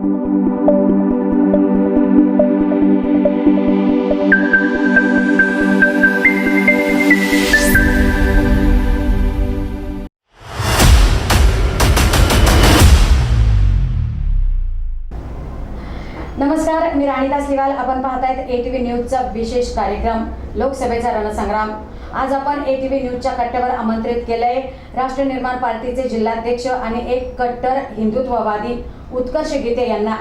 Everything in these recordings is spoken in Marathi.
नमस्कार मी राणीदास लिवाल आपण पाहतायत ए टी व्ही न्यूजचा विशेष कार्यक्रम लोकसभेचा रणसंग्राम. आज आपण ए टी व्ही न्यूजच्या कट्ट्यावर आमंत्रित केलंय. राष्ट्र निर्माण पार्टीचे जिल्हाध्यक्ष आणि एक कट्टर हिंदुत्ववादी उत्कर्ष गीते यांना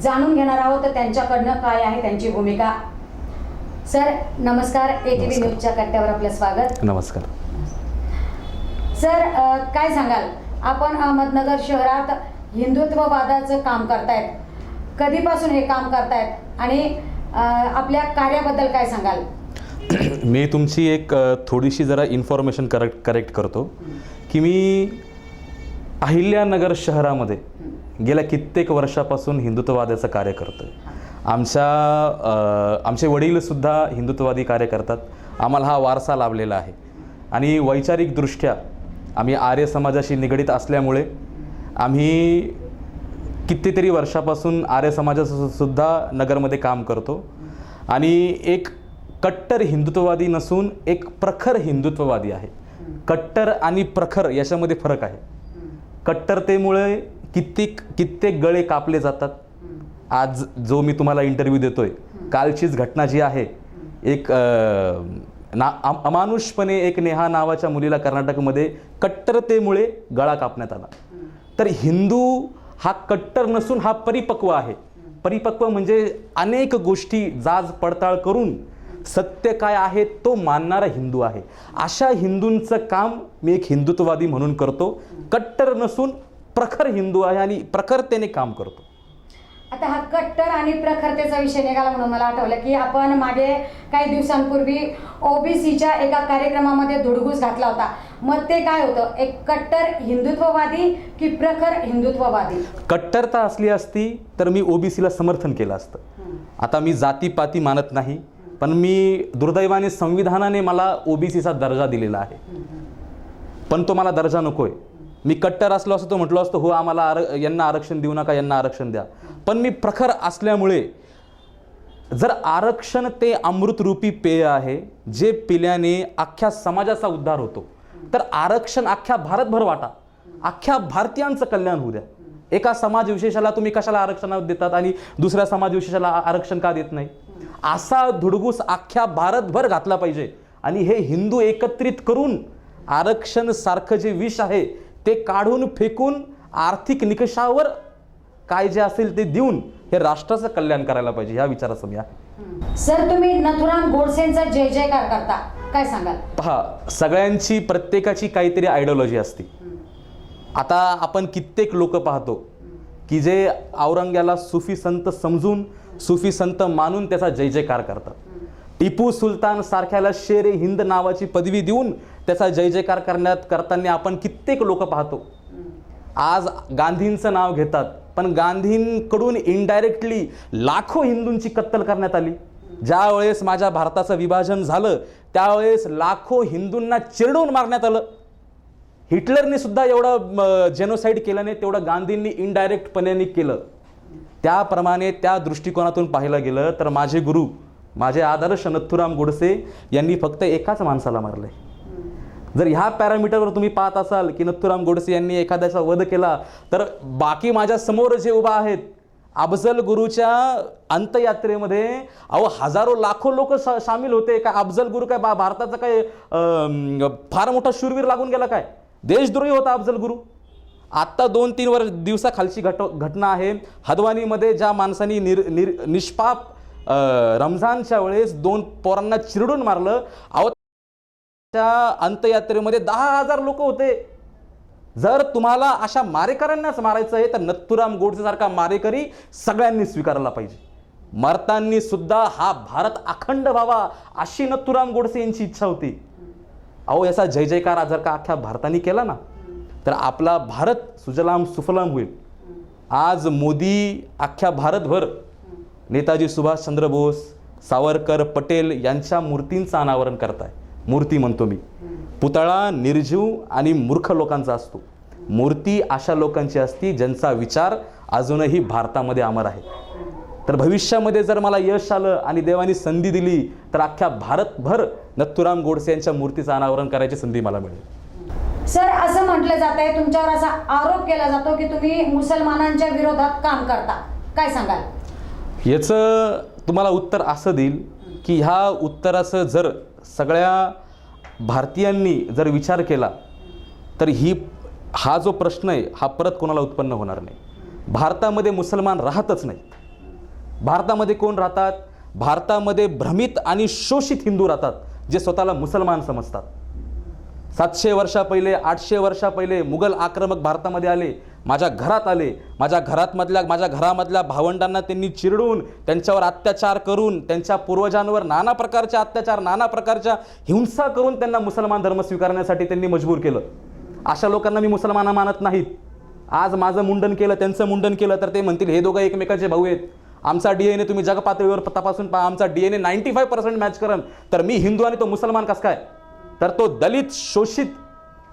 जाणून घेणार आहोत. तर त्यांच्याकडनं काय आहे त्यांची भूमिका? सर नमस्कार. ए टी व्ही नमस्कार. न्यूजच्या कट्ट्यावर आपलं स्वागत. नमस्कार. सर अ, काय सांगाल? आपण अहमदनगर शहरात हिंदुत्ववादाचं काम करतायत. कधीपासून हे काम करतायत? आणि अ, आपल्या कार्याबद्दल काय सांगाल? मी तुमची एक अ, थोडीशी जरा इन्फॉर्मेशन करेक्ट करेक्ट करतो. की मी अहिल्यानगर शहरामध्ये गेल्या कित्येक वर्षापासून हिंदुत्ववादाचं कार्य करतो आमच्या आमचे वडीलसुद्धा हिंदुत्ववादी कार्य करतात. आम्हाला हा वारसा लाभलेला आहे. आणि वैचारिकदृष्ट्या आम्ही आर्य समाजाशी निगडीत असल्यामुळे आम्ही कितीतरी वर्षापासून आर्य समाजासुद्धा नगरमध्ये काम करतो. आणि एक कट्टर हिंदुत्ववादी नसून एक प्रखर हिंदुत्ववादी आहे. कट्टर आणि प्रखर याच्यामध्ये फरक आहे. कट्टरतेमुळे कित्येक कित्येक गळे कापले जातात. आज जो मी तुम्हाला इंटरव्ह्यू देतोय कालचीच घटना जी आहे एक ना अमानुषपणे एक नेहा नावाच्या मुलीला कर्नाटकमध्ये कट्टरतेमुळे गळा कापण्यात आला. तर हिंदू हा कट्टर नसून हा परिपक्व आहे. परिपक्व म्हणजे अनेक गोष्टी जाज पडताळ करून सत्य काय आहे तो मानणारा हिंदू आहे. अशा हिंदूंचं काम मी एक हिंदुत्ववादी म्हणून करतो. कट्टर नसून प्रखर हिंदू आहे आणि प्रखरतेने काम करतो. आता हा कट्टर आणि प्रखरतेचा विषय निघाला म्हणून मला आठवलं की आपण मागे काही दिवसांपूर्वी ओबीसीच्या एका कार्यक्रमामध्ये धुडगूस घातला होता. मग ते काय होतं? एक कट्टर हिंदुत्ववादी की प्रखर हिंदुत्ववादी? कट्टरता असली असती तर मी ओबीसीला समर्थन केलं असतं. आता मी जातीपाती मानत नाही पण मी दुर्दैवाने संविधानाने मला ओबीसीचा दर्जा दिलेला आहे. पण तो मला दर्जा नकोय. मी कट्टर असलो असतो म्हटलो असतो हो आम्हाला आर यांना आरक्षण देऊ नका यांना आरक्षण द्या. पण मी प्रखर असल्यामुळे जर आरक्षण ते अमृतरूपी पेय आहे जे पिल्याने अख्ख्या समाजाचा उद्धार होतो तर आरक्षण अख्ख्या भारतभर वाटा. अख्ख्या भारतीयांचं कल्याण होऊ द्या. एका समाज विशेषाला तुम्ही कशाला आरक्षण देतात आणि दुसऱ्या समाज विशेषाला आरक्षण का देत नाही? असा धुडगूस अख्ख्या भारतभर घातला पाहिजे. आणि हे हिंदू एकत्रित करून आरक्षण सारखं जे विष आहे ते काढून फेकून आर्थिक निकषावर काय जे असेल ते देऊन हे राष्ट्राचं कल्याण करायला पाहिजे ह्या विचाराचं मी आहे सर तुम्ही नथुराम गोडसेंचा जय जयकार करता. काय सांगाल? पहा सगळ्यांची प्रत्येकाची काहीतरी आयडिओलॉजी असते. आता आपण कित्येक लोक पाहतो की जे औरंग्याला सुफी संत समजून सुफी संत मानून त्याचा जय जयकार करतात. टिपू सुलतान सारख्याला शेर हिंद नावाची पदवी देऊन त्याचा जय जयकार करण्यात करताना आपण कित्येक लोक पाहतो. आज गांधींचं नाव घेतात पण गांधींकडून इनडायरेक्टली लाखो हिंदूंची कत्तल करण्यात आली. ज्या वेळेस माझ्या भारताचं विभाजन झालं त्यावेळेस लाखो हिंदूंना चिरडून मारण्यात आलं. हिटलरने सुद्धा एवढं जेनोसाईड केलं नाही तेवढं गांधींनी इनडायरेक्टपणे केलं. त्याप्रमाणे त्या दृष्टिकोनातून पाहिलं गेलं तर माझे गुरु माझे आदर्श नथुराम गोडसे यांनी फक्त एकाच माणसाला मारले जर ह्या पॅरामीटरवर तुम्ही पाहत असाल की नथुराम गोडसे यांनी एखाद्याचा वध केला तर बाकी माझ्यासमोर जे उभा आहेत अफजल गुरुच्या अंतयात्रेमध्ये अहो हजारो लाखो लोक सामील होते. काय अफजल गुरु काय बा भारताचा काय फार मोठा शूरवीर लागून गेला काय? देशद्रोही होता अफजल गुरु. आत्ता दोन तीन वर्ष दिवसाखालची घट घटना आहे. हदवानीमध्ये ज्या माणसांनी निर निर निष्पाप रमजानच्या वेळेस दोन पोरांना चिरडून मारलं अहो त्या अंतयात्रेमध्ये दहा हजार लोक होते. जर तुम्हाला अशा मारेकऱ्यांनाच मारायचं आहे तर नथुराम गोडसेसारखा मारेकरी सगळ्यांनी स्वीकारला पाहिजे. मरतांनी सुद्धा हा भारत अखंड व्हावा अशी नथुराम गोडसे यांची इच्छा होती. अहो याचा जय जयकार जर का अख्ख्या भारताने केला ना तर आपला भारत सुजलाम सुफलाम होईल. आज मोदी अख्ख्या भारतभर नेताजी सुभाषचंद्र बोस सावरकर पटेल यांच्या मूर्तींचं अनावरण करताय. मूर्ती म्हणतो मी. पुतळा निर्जीव आणि मूर्ख लोकांचा असतो. मूर्ती अशा लोकांची असती ज्यांचा विचार अजूनही भारतामध्ये अमर आहेत तर भविष्यामध्ये जर मला यश आलं आणि देवानी संधी दिली तर अख्ख्या भारतभर नथुराम गोडसे यांच्या मूर्तीचं अनावरण करायची संधी मला मिळेल. सर असं म्हटलं जात आहे तुमच्यावर असा आरोप केला जातो की तुम्ही मुसलमानांच्या विरोधात काम करता. काय सांगाल? याचं तुम्हाला उत्तर असं देईल की ह्या उत्तराचं जर सगळ्या भारतीयांनी जर विचार केला तर ही हा जो प्रश्न आहे हा परत कोणाला उत्पन्न होणार नाही. भारतामध्ये मुसलमान राहतच नाही भारतामध्ये कोण राहतात? भारतामध्ये भ्रमित आणि शोषित हिंदू राहतात जे स्वतःला मुसलमान समजतात. सातशे वर्षा पहिले आठशे वर्षा पहिले मुघल आक्रमक भारतामध्ये आले माझ्या घरात आले माझ्या घरातमधल्या माझ्या घरामधल्या भावंडांना त्यांनी चिरडून त्यांच्यावर अत्याचार करून त्यांच्या पूर्वजांवर नाना प्रकारचे अत्याचार नाना प्रकारच्या हिंसा करून त्यांना मुसलमान धर्म स्वीकारण्यासाठी त्यांनी मजबूर केलं. अशा लोकांना मी मुसलमाना मानत नाहीत. आज माझं मुंडन केलं त्यांचं मुंडन केलं तर ते म्हणतील हे दोघं एकमेकाचे भाऊ आहेत. आमचा डी एन ए तुम्ही जगपातळीवर तपासून पहा. आमचा D N A ninety five percent match करन तर मी हिंदू आणि तो मुसलमान कस काय? तर तो दलित शोषित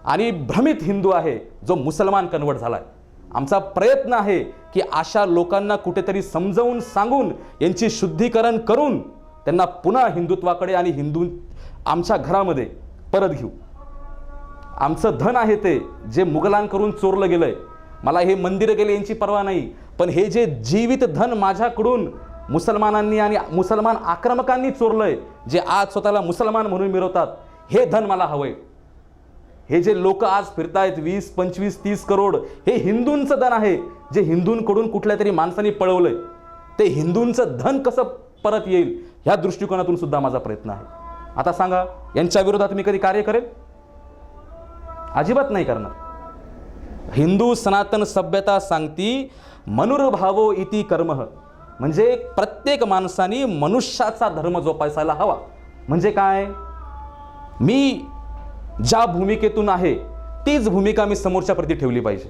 आणि भ्रमित हिंदू आहे जो मुसलमान कन्वर्ट आहे आमचा प्रयत्न आहे की अशा लोकांना कुठेतरी समजावून सांगून यांची शुद्धीकरण करून त्यांना पुन्हा हिंदुत्वाकडे आणि हिंदू आमच्या घरामध्ये परत घेऊ. आमचं धन आहे ते जे मुघलांकडून चोरलं गेलं आहे मला हे मंदिरं गेले यांची पर्वा नाही पण हे जे जीवित धन माझ्याकडून मुसलमानांनी आणि मुसलमान आक्रमकांनी चोरलं आहे जे आज स्वतःला मुसलमान म्हणून मिरवतात हे धन मला हवं आहे हे जे लोक आज फिरतायत वीस पंचवीस तीस करोड हे हिंदूंचं धन आहे जे हिंदूंकडून कुठल्या तरी माणसाने पळवलंय. ते हिंदूंचं धन कसं परत येईल ह्या दृष्टिकोनातून सुद्धा माझा प्रयत्न आहे. आता सांगा यांच्या विरोधात मी कधी कार्य करेल? अजिबात नाही करणार. हिंदू सनातन सभ्यता सांगती मनुर्भावो इति कर्म. म्हणजे प्रत्येक माणसाने मनुष्याचा धर्म जोपासायला हवा. म्हणजे काय? मी ज्या भूमिकेतून आहे तीच भूमिका मी समोरच्या प्रती ठेवली पाहिजे.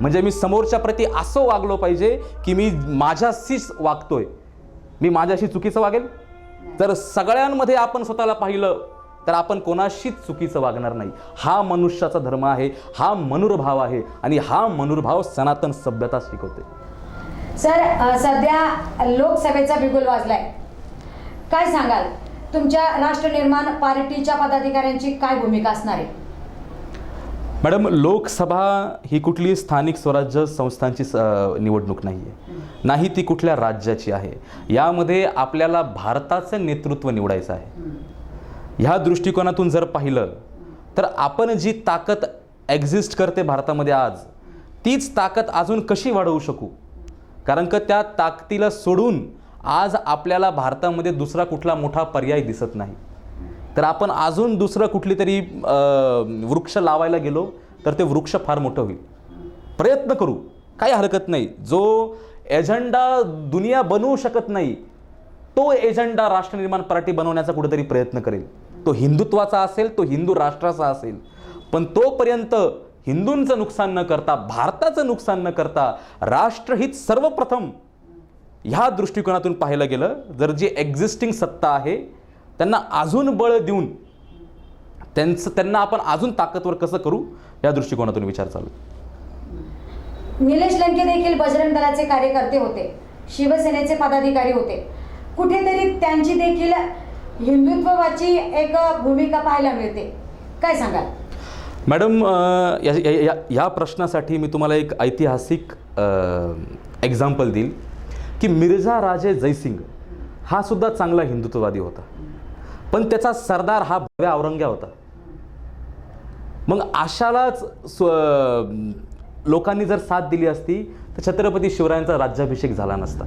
म्हणजे मी समोरच्या प्रती असं वागलो पाहिजे की मी माझ्याशीच वागतोय. मी माझ्याशी चुकीचं वागेल तर सगळ्यांमध्ये आपण स्वतःला पाहिलं तर आपण कोणाशीच चुकीचं वागणार नाही. हा मनुष्याचा धर्म आहे हा मनुर्भाव आहे आणि हा मनुर्भाव सनातन सभ्यता शिकवते. सर सध्या लोकसभेचा बिगुल वाजलाय. काय सांगाल? तुमच्या राष्ट्र निर्माण पार्टीच्या पदाधिकाऱ्यांची काय भूमिका असणार आहे? मॅडम लोकसभा ही कुठली स्थानिक स्वराज्य संस्थांची निवडणूक नाही आहे नाही ती कुठल्या राज्याची आहे. यामध्ये आपल्याला भारताचं नेतृत्व निवडायचं आहे. ह्या दृष्टिकोनातून जर पाहिलं तर आपण जी ताकद एक्झिस्ट करते भारतामध्ये आज तीच ताकद अजून कशी वाढवू शकू? कारण का त्या ताकदीला सोडून आज आपल्याला भारतामध्ये दुसरा कुठला मोठा पर्याय दिसत नाही. तर आपण अजून दुसरं कुठली तरी वृक्ष लावायला गेलो तर ते वृक्ष फार मोठं होईल. प्रयत्न करू. काही हरकत नाही. जो एजंडा दुनिया बनवू शकत नाही तो एजंडा राष्ट्रनिर्माण पार्टी बनवण्याचा कुठेतरी प्रयत्न करेल. तो हिंदुत्वाचा असेल तो हिंदू राष्ट्राचा असेल. पण तोपर्यंत हिंदूंचं नुकसान न करता भारताचं नुकसान न करता राष्ट्रहित सर्वप्रथम ह्या दृष्टिकोनातून पाहायला गेलं जर जी एक्झिस्टिंग सत्ता आहे त्यांना अजून बळ देऊन त्यांचं त्यांना आपण अजून ताकदवर कसं करू या दृष्टिकोनातून विचार चालू. निलेश लंके देखील बजरंग दलाचे कार्यकर्ते होते शिवसेनेचे पदाधिकारी होते. कुठेतरी त्यांची देखील हिंदुत्ववाची एक भूमिका पाहायला मिळते. काय सांगाल? मॅडम अं, या या- या या प्रश्नासाठी मी तुम्हाला एक ऐतिहासिक एक्झाम्पल देईल. की मिर्झा राजे जयसिंग हा सुद्धा चांगला हिंदुत्ववादी होता. पण त्याचा सरदार हा भव्या औरंग्या होता. मग अशालाच स्व लोकांनी जर साथ दिली असती तर छत्रपती शिवरायांचा राज्याभिषेक झाला नसता.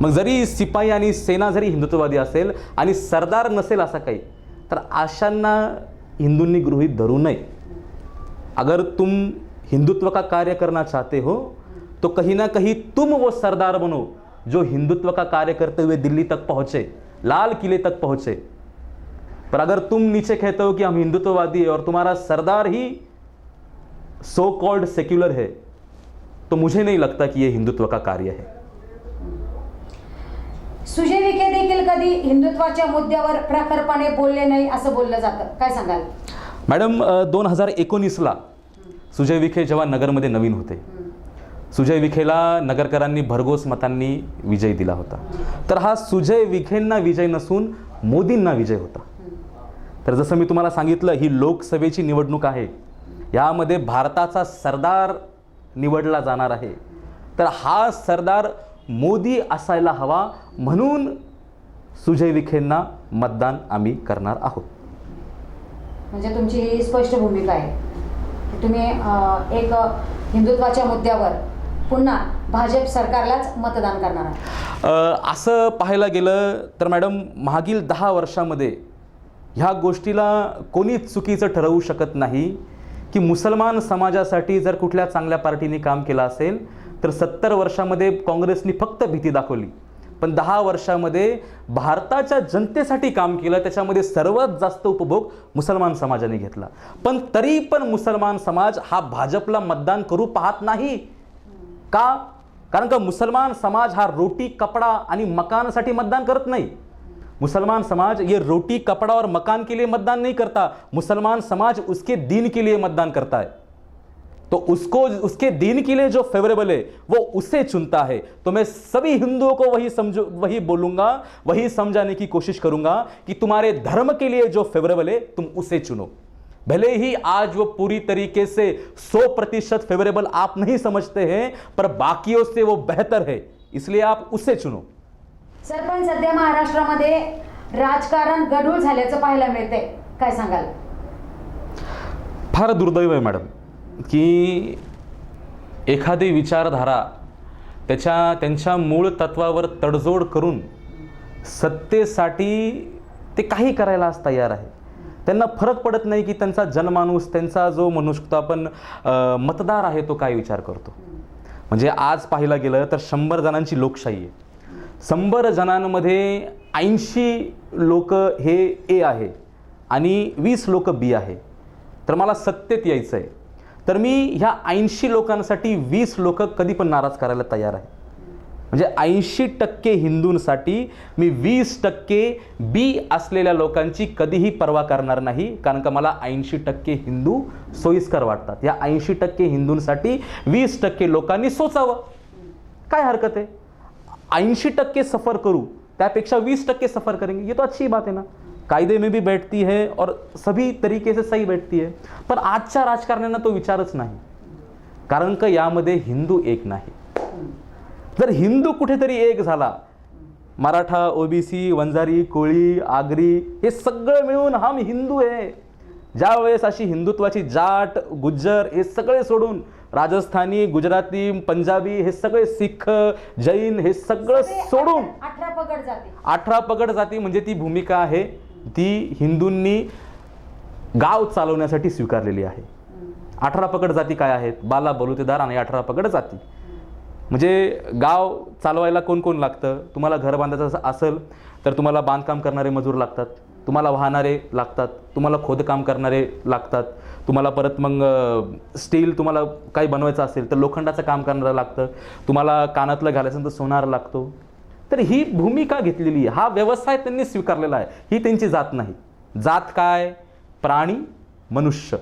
मग जरी सिपाई आणि सेना जरी हिंदुत्ववादी असेल आणि सरदार नसेल असा काही तर अशांना हिंदूंनी गृहीत धरू नये. अगर तुम हिंदुत्व का कार्य करना चाहते हो तो कहीं ना कहीं तुम वो सरदार बनो. जो हिंदुत्व का कार्य करते हुए दिल्ली तक पहुंचे लाल किले तक पहुंचे। पर अगर तुम नीचे कहते हो कि हम हिंदुत्ववादी है और तुम्हारा सरदार ही सो कॉल्ड सेक्युलर है तो मुझे नहीं लगता कि ये हिंदुत्व का कार्य है। सुजय विखे देखील कधी हिंदुत्वाच्या मुद्द्यावर प्रखरपणे बोलले नाही असं बोललं जातं. काय सांगाल? मॅडम दोन हजार एकोणीसला सुजय विखे जेव्हा नगरमध्ये नवीन होते सुजय विखेला नगरकरांनी भरघोस मतांनी विजय दिला होता. तर हा सुजय विखेंना विजय नसून मोदींना विजय होता. तर जसं मी तुम्हाला सांगितलं ही लोकसभेची निवडणूक आहे. यामध्ये भारताचा सरदार निवडला जाणार आहे. तर हा सरदार मोदी असायला हवा म्हणून सुजय विखेंना मतदान आम्ही करणार आहोत. म्हणजे तुमची ही स्पष्ट भूमिका आहे. की तुम्ही एक हिंदुत्वाच्या मुद्द्यावर पुन्हा भाजप सरकारलाच मतदान करणार असं पाहायला गेलं तर मॅडम मागील दहा वर्षामध्ये ह्या गोष्टीला कोणीच चुकीचं ठरवू शकत नाही की मुसलमान समाजासाठी जर कुठल्या चांगल्या पार्टीने काम केलं असेल तर सत्तर वर्षामध्ये काँग्रेसनी फक्त भीती दाखवली. पण दहा वर्षामध्ये भारताच्या जनतेसाठी काम केलं त्याच्यामध्ये सर्वात जास्त उपभोग मुसलमान समाजाने घेतला. पण तरी पण मुसलमान समाज हा भाजपला मतदान करू पाहत नाही. का? कारण का मुसलमान समाज हा रोटी, कपडा आणि मकानसाठी मतदान करत नाही. मुसलमान समाज ये रोटी, कपड़ा और मकान के लिए मतदान नहीं करता. मुसलमान समाज उसके दीन के लिए मतदान करता है. तो उसको, उसके दीन के लिए जो फेवरेबल है, वो उसे चुनता है. तो मैं सभी हिंदुओं को वही समझो, वही बोलूँगा, वही समझाने की कोशिश करूँगा कि तुम्हारे धर्म के लिए जो फेवरेबल है, तुम उसे चुनो. भले ही आज वो पूरी तरीके से 100 प्रतिशत फेवरेबल आप नहीं समझते हैं पर बाकियों से वो बेहतर है। इसलिए आप उसे चुनो। सरपंच सध्या महाराष्ट्रामध्ये राजकारण गढूळ झाल्याचं पाहायला मिळते काय सांगाल? फार दुर्दैव आहे मॅडम की एखादी विचारधारा त्याच्या त्यांच्या मूळ तत्वावर तडजोड करून सत्तेसाठी ते काही करायला आज तयार आहे. त्यांना फरक पडत नाही की त्यांचा जनमानूस त्यांचा जो मनुष्यता आपण मतदार आहे तो काय विचार करतो? म्हणजे आज पाहायला गेलं तर शंभर जणांची लोकशाही आहे. शंभर जणांमध्ये ऐंशी लोक हे ए आहे आणि वीस लोक बी आहे. तर मला सत्तेत यायचं आहे तर मी ह्या ऐंशी लोकांसाठी वीस लोक कधी पण नाराज करायला तयार आहे. म्हणजे ऐंशी टक्के हिंदूंसाठी मी वीस टक्के बी असलेल्या लोकांची कधीही पर्वा करणार नाही. कारण का मला ऐंशी टक्के हिंदू सोयीस्कर वाटतात. या ऐंशी टक्के हिंदूंसाठी वीस टक्के लोकांनी सोचावं. काय हरकत आहे? ऐंशी टक्के सफ़र करू त्यापेक्षा वीस टक्के सफ़र करेंगे. ये तो अच्छी बात है ना. कायदे में भी बैठती है और सभी तरीके से सही बैठती है. पण आजच्या राजकारण्यांना तो विचारच नाही. कारण का यामध्ये हिंदू एक नाही. जर हिंदू कुठेतरी एक झाला मराठा ओबीसी वंजारी कोळी आगरी हे सगळं मिळून हम हिंदू आहे. ज्या वेळेस अशी हिंदुत्वाची जाट गुज्जर हे सगळे सोडून राजस्थानी गुजराती पंजाबी हे सगळे सिख जैन हे सगळं सोडून अठरा पगड जाते. अठरा पगड जाती म्हणजे ती भूमिका आहे ती हिंदूंनी गाव चालवण्यासाठी स्वीकारलेली आहे. अठरा पगड जाती काय आहेत? बाला बलुतेदार आणि अठरा पगड जाती. म्हणजे गाव चालवायला कोण कोण लागतं? तुम्हाला घर बांधायचं असेल तर तुम्हाला बांधकाम करणारे मजूर लागतात. तुम्हाला वाहणारे लागतात. तुम्हाला खोदकाम करणारे लागतात. तुम्हाला परत मग स्टील तुम्हाला काही बनवायचं असेल तर लोखंडाचं काम करणारं लागतं. तुम्हाला कानातलं घालायचं तर सोनार लागतो. तर ही भूमिका घेतलेली आहे. हा व्यवसाय त्यांनी स्वीकारलेला आहे. ही त्यांची जात नाही. जात काय? प्राणी मनुष्य.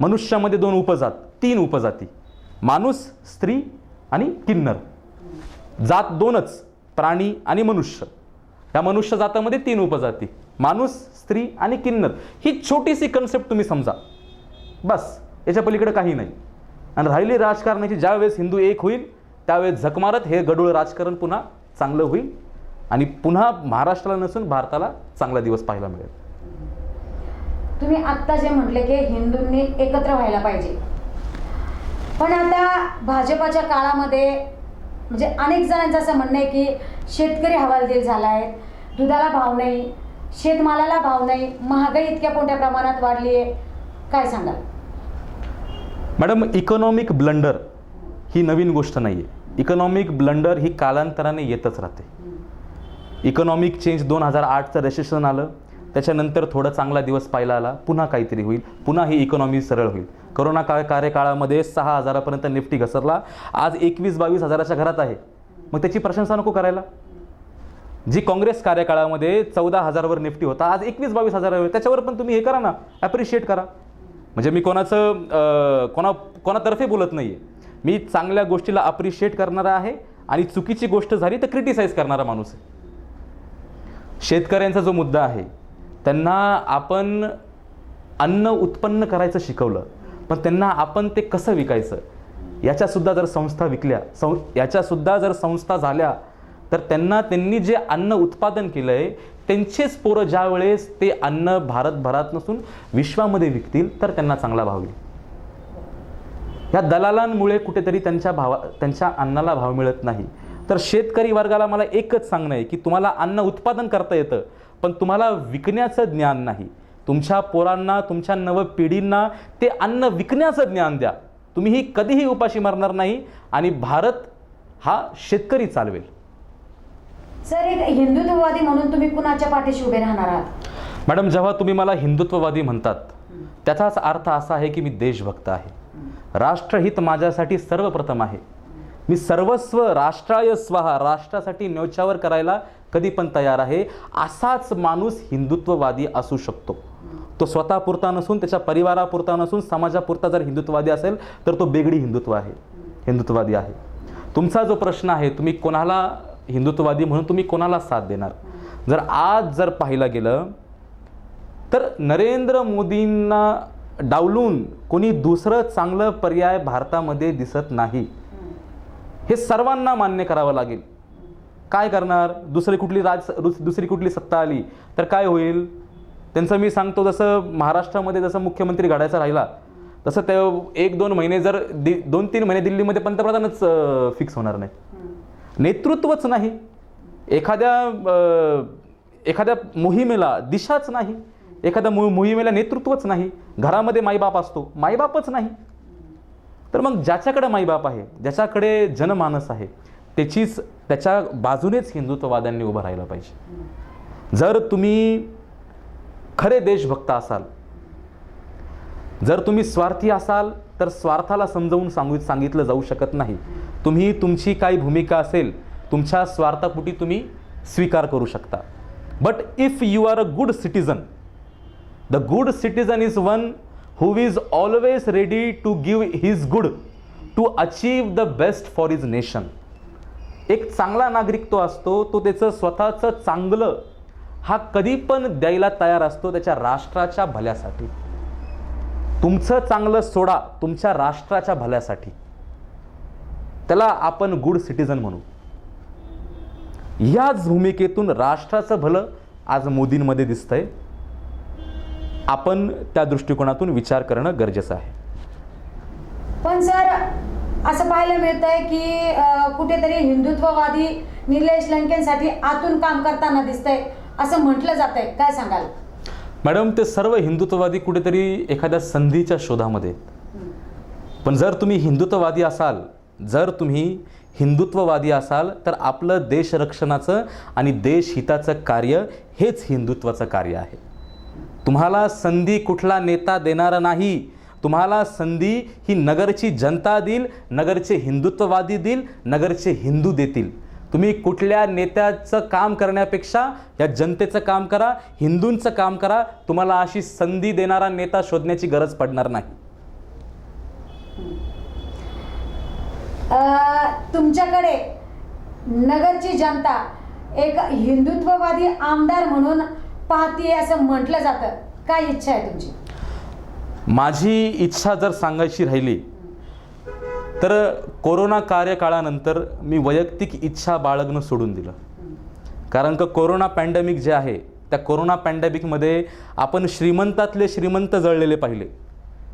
मनुष्यामध्ये दोन उपजात तीन उपजाती. माणूस स्त्री आणि किन्नर. जात दोनच प्राणी आणि मनुष्य. या मनुष्य जातामध्ये तीन उपजाती माणूस स्त्री आणि किन्नर. ही छोटीशी कन्सेप्ट तुम्ही समजा. बस याच्या पलीकडे काही नाही. आणि राहिली राजकारणाची ज्यावेळेस हिंदू एक होईल त्यावेळेस झकमारत हे गडूळ राजकारण पुन्हा चांगलं होईल आणि पुन्हा महाराष्ट्राला नसून भारताला चांगला दिवस पाहायला मिळेल. तुम्ही आत्ता जे म्हटले की हिंदूंनी एकत्र व्हायला पाहिजे. पण आता भाजपाच्या काळामध्ये म्हणजे अनेक जणांचं असं म्हणणं आहे की शेतकरी हवालदिल झाला आहे दुधाला भाव नाही शेतमालाला भाव नाही महागाई इतक्या मोठ्या प्रमाणात वाढली आहे. काय सांगाल? मॅडम इकॉनॉमिक ब्लंडर ही नवीन गोष्ट नाही आहे इकॉनॉमिक ब्लंडर ही कालांतराने येतच राहते. इकॉनॉमिक चेंज दोन हजार आठचं रेसेशन आलं. त्याच्यानंतर थोडा चांगला दिवस पाहायला आला पुन्हा काहीतरी होईल पुन्हा ही इकॉनॉमी सरळ होईल. करोना काळ कार्यकाळामध्ये सहा हजारापर्यंत निफ्टी घसरला. आज एकवीस बावीस हजाराच्या घरात आहे. मग त्याची प्रशंसा नको करायला. जी काँग्रेस कार्यकाळामध्ये चौदा हजारावर निफ्टी होता आज एकवीस बावीस हजारावर त्याच्यावर पण तुम्ही हे करा ना. ॲप्रिशिएट करा. म्हणजे मी कोणाचं कोणा कोणातर्फे बोलत नाही आहे मी चांगल्या गोष्टीला अप्रिशिएट करणारा आहे आणि चुकीची गोष्ट झाली तर क्रिटिसाइज करणारा माणूस आहे. शेतकऱ्यांचा जो मुद्दा आहे त्यांना आपण अन्न उत्पन्न करायचं शिकवलं पण त्यांना आपण ते कसं विकायचं? याच्यासुद्धा जर संस्था विकल्या सं याच्यासुद्धा जर संस्था झाल्या तर त्यांना त्यांनी जे अन्न उत्पादन केलं आहे त्यांचेच पोरं ज्या वेळेस ते अन्न भारतभरात नसून विश्वामध्ये विकतील तर त्यांना चांगला भाव येईल. ह्या दलालांमुळे कुठेतरी त्यांच्या भावा त्यांच्या अन्नाला भाव मिळत नाही. तर शेतकरी वर्गाला मला एकच सांगणं आहे की तुम्हाला अन्न उत्पादन करता येतं पण तुम्हाला विकण्याचं ज्ञान नाही. तुमच्या पोरांना तुमच्या नव पिढींना ते अन्न विकण्याचं ज्ञान द्या. तुम्हीही कधीही उपाशी मरणार नाही आणि भारत हा शेतकरी चालवेल. सर एक हिंदुत्ववादी म्हणून तुम्ही कुणाच्या पाठीशी उभे राहणार आहात? मॅडम जेव्हा तुम्ही मला हिंदुत्ववादी म्हणतात त्याचाच अर्थ असा आहे की मी देशभक्त आहे. राष्ट्रहित माझ्यासाठी सर्वप्रथम आहे. मी सर्वस्व राष्ट्राय स्वहा राष्ट्रासाठी न्यौछावर करायला कधी पण तयार आहे. असाच माणूस हिंदुत्ववादी असू शकतो. तो स्वतःपुरता नसून त्याच्या परिवारापुरता नसून समाजापुरता जर हिंदुत्ववादी असेल तर तो बेगडी हिंदुत्व आहे. हिंदुत्ववादी आहे. तुमचा जो प्रश्न आहे तुम्ही कोणाला हिंदुत्ववादी म्हणून तुम्ही कोणाला साथ देणार? जर आज जर पाहिलं गेलं तर नरेंद्र मोदींना डावलून कोणी दुसरं चांगलं पर्याय भारतामध्ये दिसत नाही. हे सर्वांना मान्य करावं लागेल. काय करणार? दुसरी कुठली राज दुसरी कुठली सत्ता आली तर काय होईल? त्यांचं मी सांगतो जसं महाराष्ट्रामध्ये जसं मुख्यमंत्री घडायचा राहिला तसं ते एक दोन महिने जर दि दोन तीन महिने दिल्लीमध्ये पंतप्रधानच फिक्स होणार नाही नेतृत्वच नाही. एखाद्या एखाद्या मोहिमेला दिशाच नाही. एखाद्या मो मोहिमेला नेतृत्वच नाही. घरामध्ये माईबाप असतो. माईबापच नाही. तर मग ज्याच्याकडे माईबाप आहे ज्याच्याकडे जनमानस आहे त्याचीच त्याच्या बाजूनेच हिंदुत्ववाद्यांनी उभं राहिलं पाहिजे. जर तुम्ही खरे देशभक्त असाल जर तुम्ही स्वार्थी असाल तर स्वार्थाला समजावून सांगू सांगितलं जाऊ शकत नाही. तुम्ही तुमची काही भूमिका असेल तुमच्या स्वार्थापुटी तुम्ही स्वीकार करू शकता. But if you are a good citizen the good citizen is one who is always ready to give his good to achieve the best for his nation एक चांगला नागरिक तो असतो तो त्याचं स्वतःचं चांगलं हा कधी पण द्यायला तयार असतो त्याच्या राष्ट्राच्या भल्यासाठी. तुमचं चांगलं सोडा तुमच्या राष्ट्राच्या भल्यासाठी. त्याला आपण गुड सिटीजन म्हणू. याच भूमिकेतून राष्ट्राचं भलं आज मोदींमध्ये दिसतंय. आपण त्या दृष्टिकोनातून विचार करणं गरजेचं आहे. पण सर असं पाहायला मिळत आहे की कुठेतरी हिंदुत्ववादी निलेश लंकेंसाठी आतून काम करताना दिसतंय असं म्हटलं जात आहे काय सांगाल? मॅडम ते सर्व हिंदुत्ववादी कुठेतरी एखाद्या संधीच्या शोधामध्ये. पण जर तुम्ही हिंदुत्ववादी असाल जर तुम्ही हिंदुत्ववादी असाल तर आपलं देशरक्षणाचं आणि देशहिताचं कार्य हेच हिंदुत्वाचं कार्य आहे. तुम्हाला संधी कुठला नेता देणारा नाही. तुम्हाला संधी ही नगरची जनता देईल नगरचे हिंदुत्ववादी देईल नगरचे हिंदू देतील. तुम्ही कुठल्या नेत्याचं काम करण्यापेक्षा या जनतेचं काम करा हिंदूंचं काम करा तुम्हाला अशी संधी देणारा नेता शोधण्याची गरज पडणार नाही. तुमच्याकडे नगरची जनता एक हिंदुत्ववादी आमदार म्हणून पाहतीये असं म्हटलं जातं. काय इच्छा आहे तुमची? माझी इच्छा जर सांगायची राहिली तर कोरोना कार्यकाळानंतर मी वैयक्तिक इच्छा बाळगणं सोडून दिलं. कारण का कोरोना पॅन्डेमिक जे आहे त्या कोरोना पॅन्डेमिकमध्ये आपण श्रीमंतातले श्रीमंत जळलेले पाहिले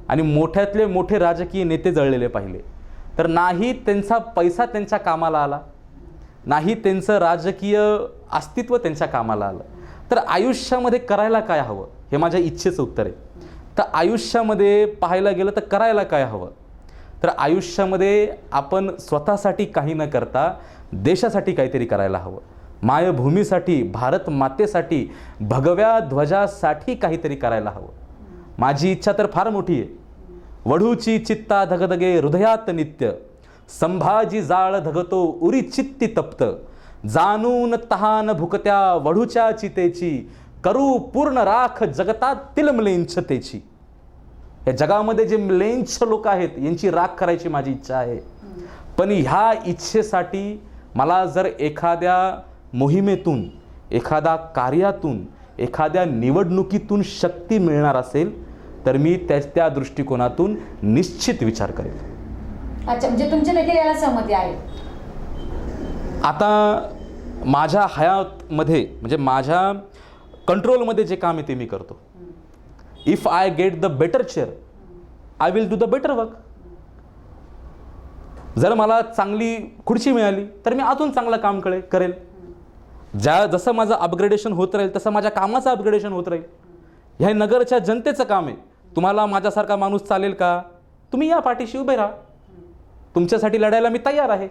आणि मोठ्यातले मोठे राजकीय नेते जळलेले पाहिले. तर नाही त्यांचा पैसा त्यांच्या कामाला आला नाही त्यांचं राजकीय अस्तित्व त्यांच्या कामाला आलं. तर आयुष्यामध्ये करायला काय हवं? हे माझ्या इच्छेचं उत्तर आहे. तर आयुष्यामध्ये पाहायला गेलं तर करायला काय हवं? तर आयुष्यामध्ये आपण स्वतःसाठी काही न करता देशासाठी काहीतरी करायला हवं. मायभूमीसाठी भारत मातेसाठी भगव्या ध्वजासाठी काहीतरी करायला हवं. माझी इच्छा तर फार मोठी आहे. वढूची चित्ता धगधगे हृदयात नित्य. संभाजी जाळ धगतो उरी चित्ती तप्त. जाणून तहान भुकत्या वढूच्या चितेची करू पूर्ण राख जगतात तिलमलेंछतेची या जगामध्ये जे म्लेंछ लोक आहेत यांची राख करायची माझी इच्छा आहे. पण ह्या इच्छेसाठी मला जर एखाद्या मोहिमेतून एखाद्या कार्यातून एखाद्या निवडणुकीतून शक्ती मिळणार असेल तर मी त्या त्या दृष्टिकोनातून निश्चित विचार करेल अच्छा म्हणजे तुमची देखील याला सहमती आहे. आता माझ्या हयातमध्ये म्हणजे माझ्या कंट्रोलमध्ये जे काम आहे ते मी करतो. If I get the better chair I will do the better work जर मला चांगली खुर्ची मिळाली तर मी अजून चांगलं काम कळे करेल. ज्या जसं माझं अपग्रेडेशन होत राहील तसं माझ्या कामाचं अपग्रेडेशन होत राहील. ह्या नगरच्या जनतेचं काम आहे. तुम्हाला माझ्यासारखा माणूस चालेल का? तुम्ही या पाठीशी उभे राहा. तुमच्यासाठी लढायला मी तयार आहे.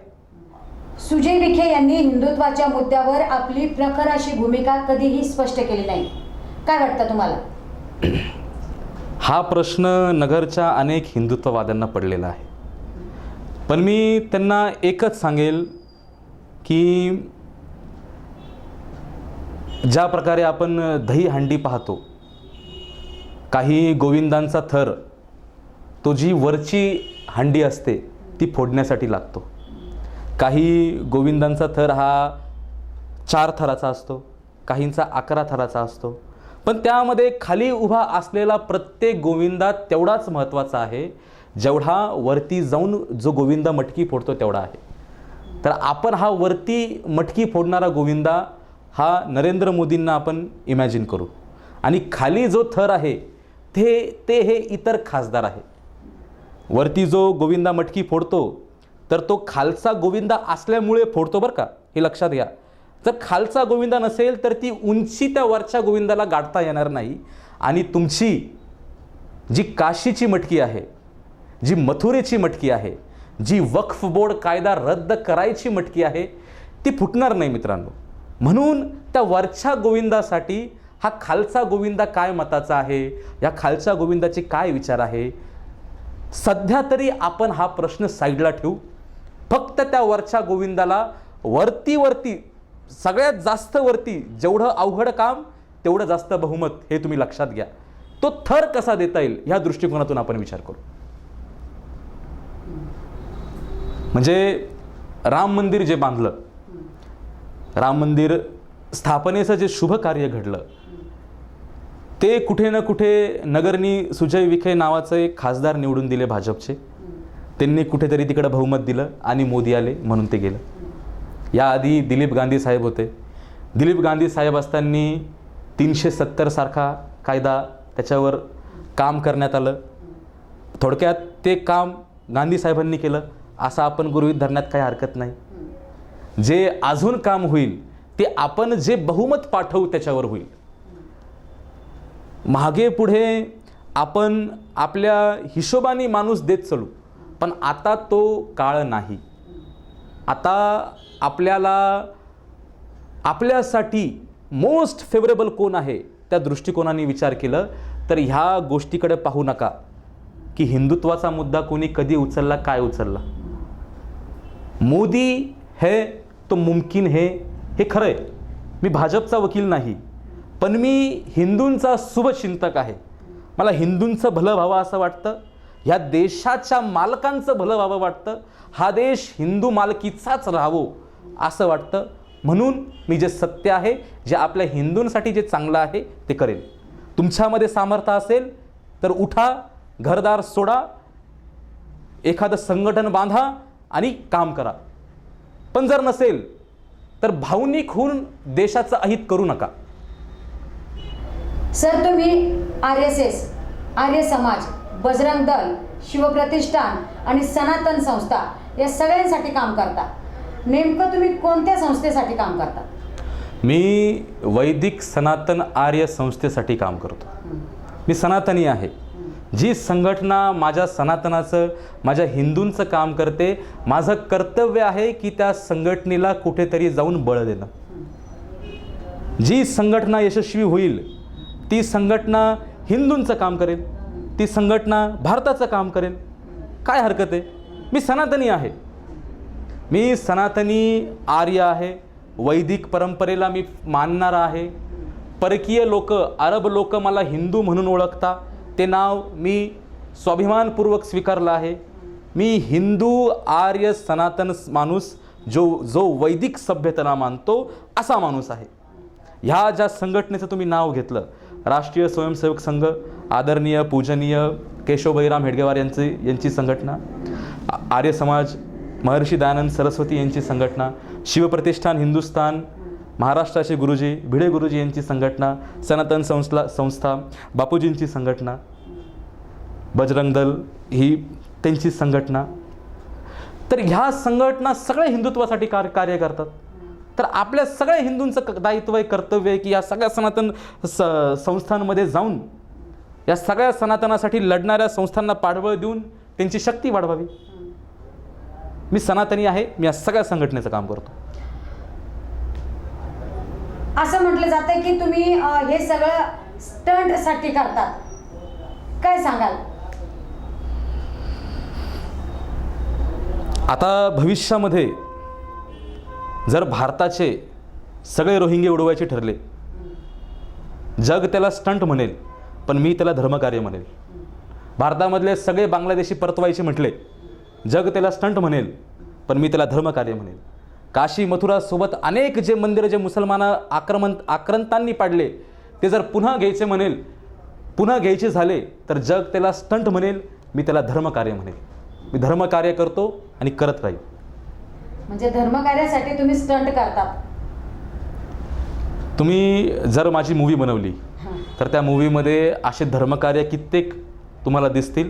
सुजय विखे यांनी हिंदुत्वाच्या मुद्द्यावर आपली प्रखर अशी भूमिका कधीही स्पष्ट केली नाही. काय वाटतं तुम्हाला? हा प्रश्न नगरच्या अनेक हिंदुत्ववाद्यांना पडलेला आहे. पण मी त्यांना एकच सांगेल की ज्या प्रकारे आपण दही हंडी पाहतो काही गोविंदांचा थर तो जी वरची हंडी असते ती फोडण्यासाठी लागतो. काही गोविंदांचा थर हा चार थराचा असतो काहींचा अकरा थराचा असतो. पण त्यामध्ये खाली उभा असलेला प्रत्येक गोविंदा तेवढाच महत्त्वाचा आहे. जेवढा वरती जाऊन जो गोविंदा मटकी फोडतो तेवढा आहे. तर आपण हा वरती मटकी फोडणारा गोविंदा हा नरेंद्र मोदींना आपण इमॅजिन करू. आणि खाली जो थर आहे ते ते हे इतर खासदार आहे वरती जो गोविंदा मटकी फोडतो तर तो खालचा गोविंदा असल्यामुळे फोडतो बरं का हे लक्षात घ्या. जर खालचा गोविंदा नसेल तर ती उंची त्या वरच्या गोविंदाला गाठता येणार नाही. आणि तुमची जी काशीची मटकी आहे जी मथुरेची मटकी आहे जी वक्फ बोर्ड कायदा रद्द करायची मटकी आहे ती फुटणार नाही मित्रांनो. म्हणून त्या वरच्या गोविंदासाठी हा खालचा गोविंदा काय मताचा आहे या खालच्या गोविंदाचे काय विचार आहे? सध्या तरी आपण हा प्रश्न साईडला ठेवू. फक्त त्या वरच्या गोविंदाला वरती वरती सगळ्यात जास्त वरती जेवढं अवघड काम तेवढं जास्त बहुमत हे तुम्ही लक्षात घ्या. तो थर कसा देता येईल ह्या दृष्टिकोनातून आपण विचार करू. म्हणजे राम मंदिर जे बांधलं राम मंदिर स्थापनेचं जे शुभ कार्य घडलं ते कुठे ना कुठे नगरनी सुजय विखे नावाचं एक खासदार निवडून दिले भाजपचे. त्यांनी कुठेतरी तिकडं बहुमत दिलं आणि मोदी आले म्हणून ते गेलं. याआधी दिलीप गांधी साहेब होते. दिलीप गांधी साहेब असताना तीनशे सत्तरसारखा कायदा त्याच्यावर काम करण्यात आलं. थोडक्यात ते काम गांधी साहेबांनी केलं असं आपण गृहीत धरण्यात काही हरकत नाही. जे अजून काम होईल ते आपण जे बहुमत पाठवू त्याच्यावर होईल. मागे पुढे आपण आपल्या हिशोबाने माणूस देत चलू. पण आता तो काळ नाही. आता आपल्याला आपल्यासाठी मोस्ट फेवरेबल कोण आहे त्या दृष्टिकोनाने विचार केलं तर ह्या गोष्टीकडे पाहू नका. की हिंदुत्वाचा मुद्दा कोणी कधी उचलला काय उचलला? मोदी है तो मुमकिन हे हे खरं आहे. मी भाजपचा वकील नाही पण मी हिंदूंचा शुभचिंतक आहे. मला हिंदूंचं भलं व्हावं असं वाटतं. ह्या देशाच्या मालकांचं भलं व्हावं वाटतं. हा देश हिंदू मालकीचाच राहावो असं वाटतं. म्हणून मी जे सत्य आहे जे आपल्या हिंदूंसाठी जे चांगलं आहे ते करेल तुमच्यामध्ये सामर्थ्य असेल तर उठा घरदार सोडा एखादं संघटन बांधा आणि काम करा. पण जर नसेल तर भावनिक होऊन देशाचं अहित करू नका. सर तुम्ही R S S Arya Samaj Bajrang Dal Shivpratishthan आणि सनातन संस्था या सगळ्यांसाठी काम करता नेमकं तुम्ही कोणत्या संस्थेसाठी काम करता मी वैदिक सनातन आर्य संस्थेसाठी काम करतो. मी सनातनी आहे. जी संघटना माझ्या सनातनाचं माझ्या हिंदूंचं काम करते माझं कर्तव्य आहे की त्या संघटनेला कुठेतरी जाऊन बळ देणं. जी संघटना यशस्वी होईल ती संघटना हिंदूंचं काम करेल. ती संघटना भारताचं काम करेल. काय हरकत आहे? मी सनातनी आहे. मी सनातनी आर्य आहे. वैदिक परंपरेला मी मानणारा आहे. परकीय लोक अरब लोक मला हिंदू म्हणून ओळखता. ते नाव मी स्वाभिमानपूर्वक स्वीकारलं आहे. मी हिंदू आर्य सनातन माणूस जो जो वैदिक सभ्यतेला मानतो असा माणूस आहे. ह्या ज्या संघटनेचं तुम्ही नाव घेतलं राष्ट्रीय स्वयंसेवक संघ आदरणीय पूजनीय केशव हेडगेवार यांची यांची संघटना आर्य समाज महर्षी दयानंद सरस्वती यांची संघटना शिवप्रतिष्ठान हिंदुस्थान महाराष्ट्राचे गुरुजी भिडे गुरुजी यांची संघटना सनातन संस्था संस्था बापूजींची संघटना बजरंग दल ही त्यांची संघटना. तर ह्या संघटना सगळ्या हिंदुत्वासाठी कार्य कार्य करतात. तर आपल्या सगळ्या हिंदूंचं क- दायित्व आहे कर्तव्य आहे की या सगळ्या सनातन स संस्थांमध्ये जाऊन या सगळ्या सनातनासाठी लढणाऱ्या संस्थांना पाठबळ देऊन त्यांची शक्ती वाढवावी. मी सनातनी आहे मी या सगळ्या संघटनेचं काम करतो. असं म्हटलं जातं की तुम्ही अ, हे सगळं स्टंटसाठी करतात. काय सांगाल? आता भविष्यामध्ये जर भारताचे सगळे रोहिंगे उडवायचे ठरले जग त्याला स्टंट म्हणेल पण मी त्याला धर्मकार्य म्हणेल. भारतामधले सगळे बांगलादेशी परतवायचे म्हटले जग त्याला स्टंट म्हणेल पण मी त्याला धर्मकार्य म्हणेल. काशी मथुरासोबत अनेक जे मंदिरं जे मुसलमाना आक्रमण आक्रांतांनी पाडले ते जर पुन्हा घ्यायचे म्हणेल पुन्हा घ्यायचे झाले तर जग त्याला स्टंट म्हणेल मी त्याला धर्मकार्य म्हणेल. मी धर्मकार्य करतो आणि करत राहील. म्हणजे धर्मकार्यासाठी तुम्ही स्टंट करतात तुम्ही जर माझी मूवी बनवली. तर त्या मूवीमध्ये असे धर्मकार्य कित्येक तुम्हाला दिसतील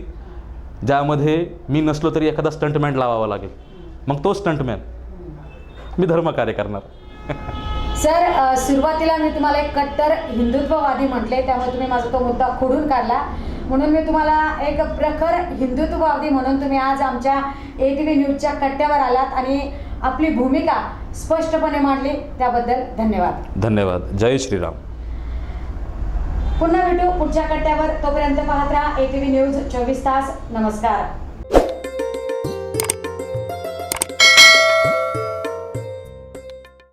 ज्यामध्ये मी नसलो तरी एखादा स्टंटमॅन लावावा लागेल. मग तो स्टंटमॅन मी धर्मकार्य करणार. सर सुरुवातीला मी तुम्हाला एक कट्टर हिंदुत्ववादी म्हटले त्यामुळे तुम्ही माझा तो मुद्दा खोडून काढला. म्हणून मी तुम्हाला एक प्रखर हिंदुत्ववादी म्हणून तुम्ही आज आमच्या ए टी व्ही न्यूजच्या कट्ट्यावर आलात आणि आपली भूमिका स्पष्टपणे मांडली. त्याबद्दल धन्यवाद. धन्यवाद. जय श्रीराम. पुन्हा भेटू पुढच्या कट्ट्यावर. तोपर्यंत पाहत राहा एटीव्ही न्यूज चोवीस तास. नमस्कार.